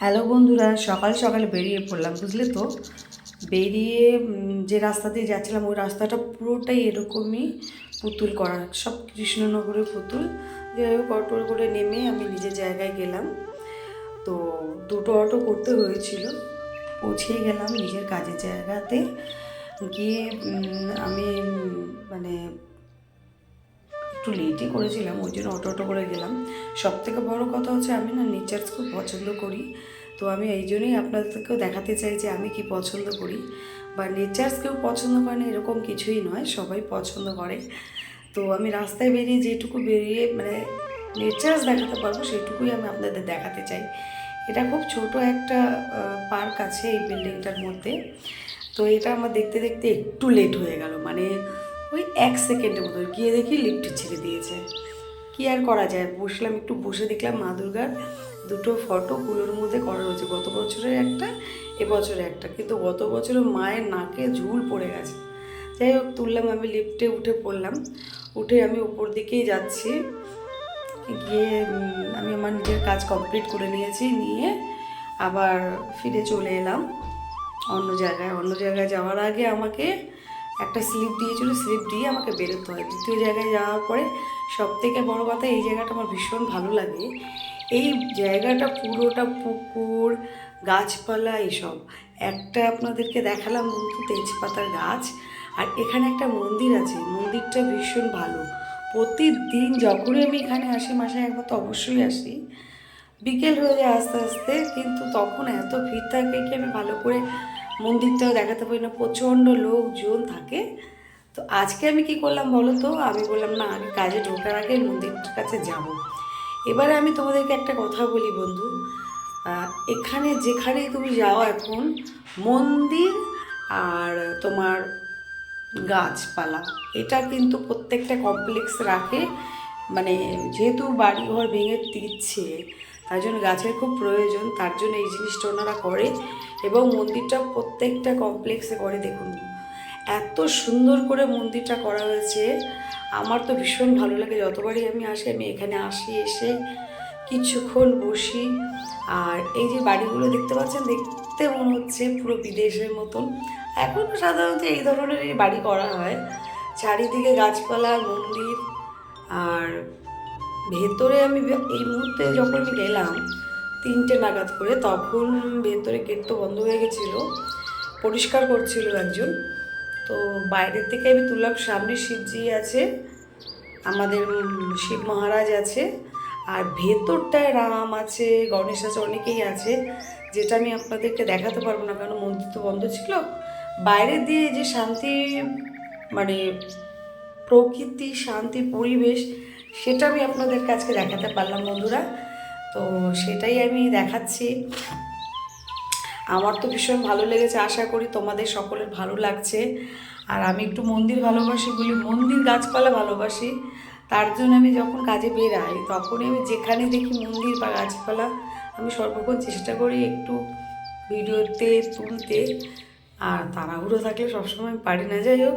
Hello বন্ধুরা, সকাল সকাল বেরিয়ে পড়লাম, বুঝলে তো? বেরিয়ে যে রাস্তা দিয়ে যাচ্ছিলাম, ওই রাস্তাটা পুরোটাই এরকমই পুতুল করা, সব কৃষ্ণনগরের পুতুল। যাই হোক, অটো করে নেমে আমি নিজের জায়গায় গেলাম। তো দুটো অটো করতে হয়েছিল, পৌঁছে গেলাম নিজের কাজের জায়গাতে। গিয়ে আমি মানে একটু লেটই করেছিলাম, ওই জন্য অটো অটো করে গেলাম। সব থেকে বড় কথা হচ্ছে আমি না নেচার্স খুব পছন্দ করি। তো আমি এই জন্যই আপনাদেরকেও দেখাতে চাই যে আমি কি পছন্দ করি। বা নেচার্স কেউ পছন্দ করে না এরকম কিছুই নয়, সবাই পছন্দ করে। তো আমি রাস্তায় বেরিয়ে যেটুকু বেরিয়ে মানে নেচার্স দেখাতে পারব, সেটুকুই আমি আপনাদের দেখাতে চাই। এটা খুব ছোট একটা পার্ক আছে এই বিল্ডিংটার মধ্যে। তো এটা আমার দেখতে দেখতে একটু লেট হয়ে গেল। মানে ওই এক সেকেন্ডের মতো গিয়ে দেখি লিফট ছেড়ে দিয়েছে। কি আর করা যায়? বসলাম, একটু বসে দেখলাম মা দুর্গার দুটো ফটো কুলোর মধ্যে করা রয়েছে। গত বছরের একটা এবছরে একটা। কিন্তু গত বছরে মায়ের নাকে ঝুল পড়ে গেছে। যাই হোক, তুললাম আমি লিফটে, উঠে পড়লাম। উঠে আমি উপর দিকেই যাচ্ছি। গিয়ে আমি আমার নিজের কাজ কমপ্লিট করে নিয়েছি। নিয়ে আবার ফিরে চলে এলাম। অন্য জায়গায়। অন্য জায়গায় যাওয়ার আগে আমাকে একটা স্লিপ দিয়েছিল স্লিপ দিয়ে আমাকে বেরোতে হয়। দ্বিতীয় জায়গায় যাওয়ার পরে সব থেকে বড়ো কথা, এই জায়গাটা আমার ভীষণ ভালো লাগে। এই জায়গাটা পুরোটা পুকুর, গাছপালা, এইসব। একটা আপনাদেরকে দেখালাম বন্ধু, তেজপাতার গাছ। আর এখানে একটা মন্দির আছে, মন্দিরটা ভীষণ ভালো। প্রতিদিন যখনই আমি এখানে আসি, মাসে একবার তো অবশ্যই আসি। বিকেল হয়ে যায় আস্তে আস্তে, কিন্তু তখন এত ভিড় থাকে কি আমি ভালো করে মন্দিরটাও দেখাতে পারি না, প্রচণ্ড লোকজন থাকে। তো আজকে আমি কি করলাম বলো তো? আমি বললাম, না আগে কাজে ঢোকার আগে মন্দিরটার কাছে যাব। এবারে আমি তোমাদেরকে একটা কথা বলি বন্ধু। এখানে যেখানেই তুমি যাও এখন, মন্দির আর তোমার গাছপালা, এটা কিন্তু প্রত্যেকটা কমপ্লেক্স রাখে। মানে যেহেতু বাড়িঘর ভেঙে দিচ্ছে তার জন্য গাছের খুব প্রয়োজন, তার জন্য এই জিনিসটা ওনারা করে এবং মন্দিরটা প্রত্যেকটা কমপ্লেক্সে করে দেখুন। এত সুন্দর করে মন্দিরটা করা হয়েছে, আমার তো ভীষণ ভালো লাগে। যতবারই আমি আসি, আমি এখানে আসি, এসে কিছুক্ষণ বসি। আর এই যে বাড়িগুলো দেখতে পাচ্ছেন, দেখতে মনে হচ্ছে পুরো বিদেশের মতন। এখন সাধারণত এই ধরনের বাড়ি করা হয়। চারিদিকে গাছপালা, মন্দির, আর ভেতরে আমি এই মুহূর্তে যখন আমি গেলাম, তিনটে নাগাদ করে, তখন ভেতরে গেট তো বন্ধ হয়ে গেছিল, পরিষ্কার করছিল একজন। তো বাইরের থেকে আমি তুললাম, সামনে শিবজি আছে, আমাদের শিব মহারাজ আছে, আর ভেতরটায় রাম আছে, গণেশ আছে, অনেকেই আছে, যেটা আমি আপনাদেরকে দেখাতে পারব না, কারণ মন্দির তো বন্ধ ছিল। বাইরে দিয়ে যে শান্তি মানে প্রকৃতি, শান্তি, পরিবেশ সেটা আমি আপনাদের কাছে দেখাতে পারলাম বন্ধুরা। তো সেটাই আমি দেখাচ্ছি। আমার তো ভীষণ ভালো লেগেছে, আশা করি তোমাদের সকলের ভালো লাগছে। আর আমি একটু মন্দির ভালোবাসি বলি মন্দির গাছপালা ভালোবাসি, তার জন্য আমি যখন কাজে বেরাই, তখনই আমি যেখানে দেখি মন্দির বা গাছপালা, আমি সর্বক্ষণ চেষ্টা করি একটু ভিডিওতে তুলতে। আর তাড়াহুড়ো থাকলে সবসময় পারি না। যাই হোক